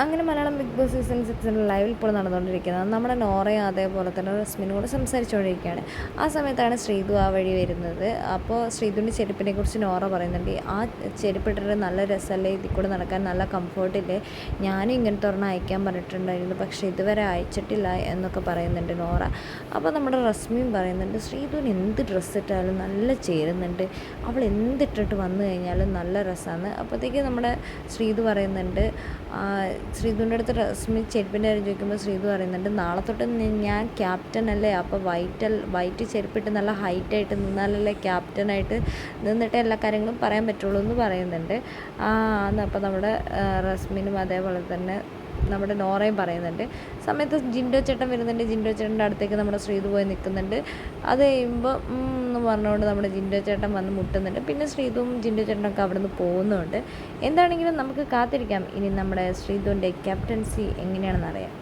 അങ്ങനെ Malayalam Bigg Boss season സിക്സിന്റെ ലൈവിൽ ഇപ്പോൾ നടന്നുകൊണ്ടിരിക്കുന്നത്. നമ്മുടെ നോറയും അതേപോലെ തന്നെ റസ്മിനും കൂടെ സംസാരിച്ചുകൊണ്ടിരിക്കുകയാണ്. ആ സമയത്താണ് ശ്രീതു ആ വഴി വരുന്നത്. അപ്പോൾ ശ്രീതുവിന്റെ ചെരുപ്പിനെ കുറിച്ച് നോറ പറയുന്നുണ്ട് ആ ചെരുപ്പിട്ടിട്ട് നല്ല രസമല്ലേ? ഇതിൽ കൂടെ നടക്കാൻ നല്ല കംഫർട്ടില്ലേ ഞാനും ഇങ്ങനത്തെ ഒരെണ്ണം അയക്കാൻ പറഞ്ഞിട്ടുണ്ടായിരുന്നു പക്ഷേ ഇതുവരെ അയച്ചിട്ടില്ല എന്നൊക്കെ പറയുന്നുണ്ട് നോറ. അപ്പോൾ നമ്മുടെ റസ്മിയും പറയുന്നുണ്ട് ശ്രീതുവിന് എന്ത് ഡ്രസ്സ് ഇട്ടാലും നല്ല ചേരുന്നുണ്ട്. അവൾ എന്തിട്ടിട്ട് വന്നു കഴിഞ്ഞാലും നല്ല രസമാണ്. അപ്പോഴത്തേക്ക് നമ്മുടെ ശ്രീതു പറയുന്നുണ്ട് ശ്രീധുവിന്റെ അടുത്ത് റസ്മി ചെരുപ്പിന്റെ കാര്യം ചോദിക്കുമ്പോൾ ശ്രീധു പറയുന്നുണ്ട് നാളെ തൊട്ട് ഞാൻ ക്യാപ്റ്റൻ അല്ലേ? അപ്പോൾ വൈറ്റൽ വൈറ്റ് ചെരുപ്പിട്ട് നല്ല ഹൈറ്റായിട്ട് നിന്നാലല്ലേ ക്യാപ്റ്റനായിട്ട് നിന്നിട്ട് എല്ലാ കാര്യങ്ങളും പറയാൻ പറ്റുള്ളൂ എന്ന് പറയുന്നുണ്ട്. ആ അപ്പോൾ നമ്മുടെ റസ്മിനും അതേപോലെ തന്നെ നമ്മുടെ നോറയും പറയുന്നുണ്ട്. സമയത്ത് ജിൻഡോ ചേട്ടൻ വരുന്നുണ്ട്. ജിൻഡോ ചേട്ടന്റെ അടുത്തേക്ക് നമ്മുടെ ശ്രീധു പോയി നിൽക്കുന്നുണ്ട്. അത് കഴിയുമ്പോൾ എന്ന് പറഞ്ഞുകൊണ്ട് നമ്മുടെ ജിൻഡോ ചേട്ടൻ വന്ന് മുട്ടുന്നുണ്ട്. പിന്നെ ശ്രീധുവും ജിൻഡോ ചേട്ടനൊക്കെ അവിടെ നിന്ന് പോകുന്നുണ്ട്. എന്താണെങ്കിലും നമുക്ക് കാത്തിരിക്കാം. ഇനി നമ്മുടെ ശ്രീതുവിന്റെ ക്യാപ്റ്റൻസി എങ്ങനെയാണെന്ന് അറിയാം.